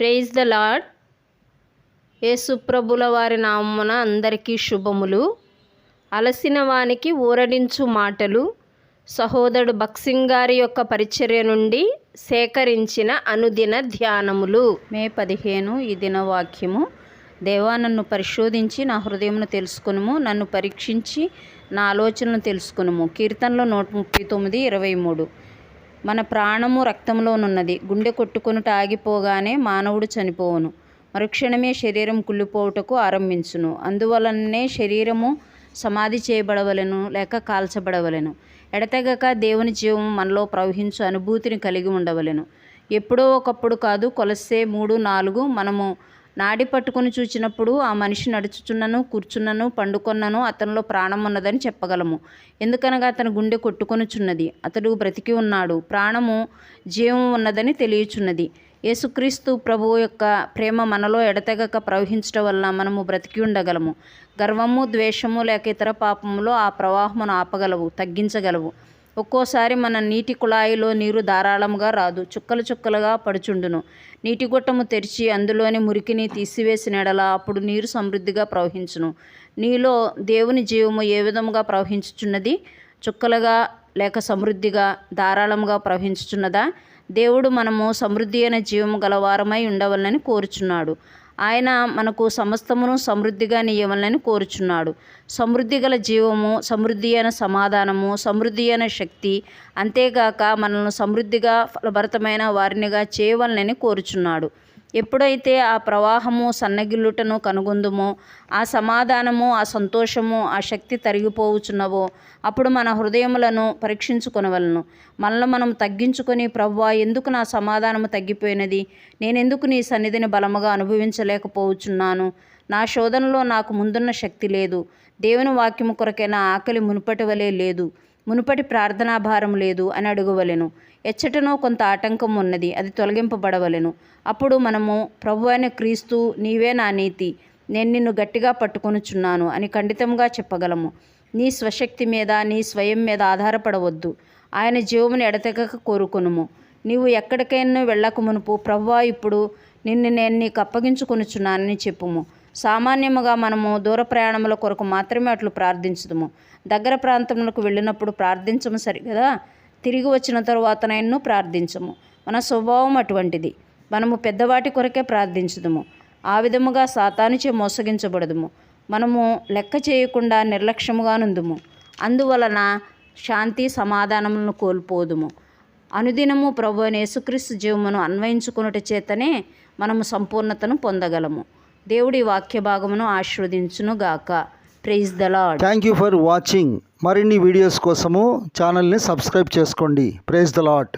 Praise the lord యేసుప్రభుల వారి నామమున అందరికీ శుభములు. అలసిన వానికి ఊరడించు మాటలు. సహోదరుడు బక్సింగ్ గారి యొక్క పరిచర్య నుండి సేకరించిన అనుదిన ధ్యానములు. మే పదిహేను ఈ దినవాక్యము దేవా నన్ను పరిశోధించి నా హృదయమును తెలుసుకునుము. నన్ను పరీక్షించి నా ఆలోచనను తెలుసుకునుము. కీర్తనలో నూట ముప్పై తొమ్మిది ఇరవై మూడు. మన ప్రాణము రక్తంలోనున్నది గుండె కొట్టుకొనుట ఆగిపోగానే మానవుడు చనిపోవును. మరుక్షణమే శరీరం కుళ్ళిపోవుటకు ఆరంభించును. అందువలననే శరీరము సమాధి చేయబడవలెను లేక కాల్చబడవలెను. ఎడతెగక దేవుని జీవం మనలో ప్రవహించు అనుభూతిని కలిగి ఉండవలెను. ఎప్పుడో ఒకప్పుడు కాదు కొలసే మూడు నాలుగు మనము నాడి పట్టుకుని చూచినప్పుడు ఆ మనిషి నడుచుచున్నను కూర్చున్నను పండుకొన్నను అతనిలో ప్రాణం ఉన్నదని చెప్పగలము. ఎందుకనగా అతని గుండె కొట్టుకొనుచున్నది. అతడు బ్రతికి ఉన్నాడు. ప్రాణము జీవం ఉన్నదని తెలియచున్నది. యేసుక్రీస్తు ప్రభువు యొక్క ప్రేమ మనలో ఎడతెగక ప్రవహించడం వలన మనము బ్రతికి ఉండగలము. గర్వము ద్వేషము లేక ఇతర పాపములో ఆ ప్రవాహమును ఆపగలవు తగ్గించగలవు. ఒక్కోసారి మన నీటి కుళాయిలో నీరు ధారాళంగా రాదు. చుక్కలు చుక్కలుగా పడుచుండును. నీటి గుట్టము తెరిచి అందులోని మురికిని తీసివేసిన ఎడల అప్పుడు నీరు సమృద్ధిగా ప్రవహించును. నీలో దేవుని జీవము ఏ విధముగా ప్రవహించుచున్నది? చుక్కలుగా లేక సమృద్ధిగా ధారాళంగా ప్రవహించుచున్నదా? దేవుడు మనము సమృద్ధి అయిన జీవము గలవారమై ఉండవలనని కోరుచున్నాడు. ఆయన మనకు సమస్తమును సమృద్ధిగా నియమలని కోరుచున్నాడు. సమృద్ధి గల జీవము సమృద్ధి అయిన సమాధానము సమృద్ధి అయిన శక్తి అంతేగాక మనల్ని సమృద్ధిగా ఫలభరితమైన వారినిగా చేయవలనని కోరుచున్నాడు. ఎప్పుడైతే ఆ ప్రవాహము సన్నగిల్లుటను కనుగొందుమో ఆ సమాధానము ఆ సంతోషము ఆ శక్తి తరిగిపోవుచున్నవో అప్పుడు మన హృదయములను పరీక్షించుకొనవలను. మనల్ని మనం తగ్గించుకొని ప్రవ్వా ఎందుకు నా సమాధానము తగ్గిపోయినది? నేనెందుకు నీ సన్నిధిని బలముగా అనుభవించలేకపోవచ్చున్నాను నా శోధనలో నాకు ముందున్న శక్తి లేదు. దేవుని వాక్యము కొరకైన ఆకలి మునుపటి వలె లేదు. మునుపటి ప్రార్థనా భారం లేదు అని అడుగవలెను. ఎచ్చటనో కొంత ఆటంకం ఉన్నది అది తొలగింపబడవలెను. అప్పుడు మనము ప్రభు అయిన క్రీస్తు నీవే నా నీతి. నేను నిన్ను గట్టిగా పట్టుకొనుచున్నాను అని ఖండితంగా చెప్పగలము. నీ స్వశక్తి మీద నీ స్వయం మీద ఆధారపడవద్దు. ఆయన జీవమును ఎడతెగక కోరుకొనుము. నీవు ఎక్కడికైనా వెళ్ళక మునుపు ప్రవ్వా ఇప్పుడు నిన్ను నేను నీకు అప్పగించుకొనుచున్నానని చెప్పుము. సామాన్యముగా మనము దూర ప్రయాణముల కొరకు మాత్రమే అట్లు ప్రార్థించుదుము. దగ్గర ప్రాంతములకు వెళ్ళినప్పుడు ప్రార్థించము సరిగదా తిరిగి వచ్చిన తరువాతనైనా ప్రార్థించము. మన స్వభావం అటువంటిది. మనము పెద్దవాటి కొరకే ప్రార్థించుదుము. ఆ విధముగా సాతానుచే మోసగించబడదుము. మనము లెక్క చేయకుండా నిర్లక్ష్యముగా నుందుము. అందువలన శాంతి సమాధానములను కోల్పోదుము. అనుదినము ప్రభు యేసుక్రీస్తు జీవమును అన్వయించుకున్నట చేతనే మనము సంపూర్ణతను పొందగలము. దేవుడి వాక్య భాగమును ఆశీర్వదించునుగాక. Praise the Lord thank you for watching మరిన్ని వీడియోస్ కోసము ఛానల్ని సబ్స్క్రైబ్ చేసుకోండి. Praise the lot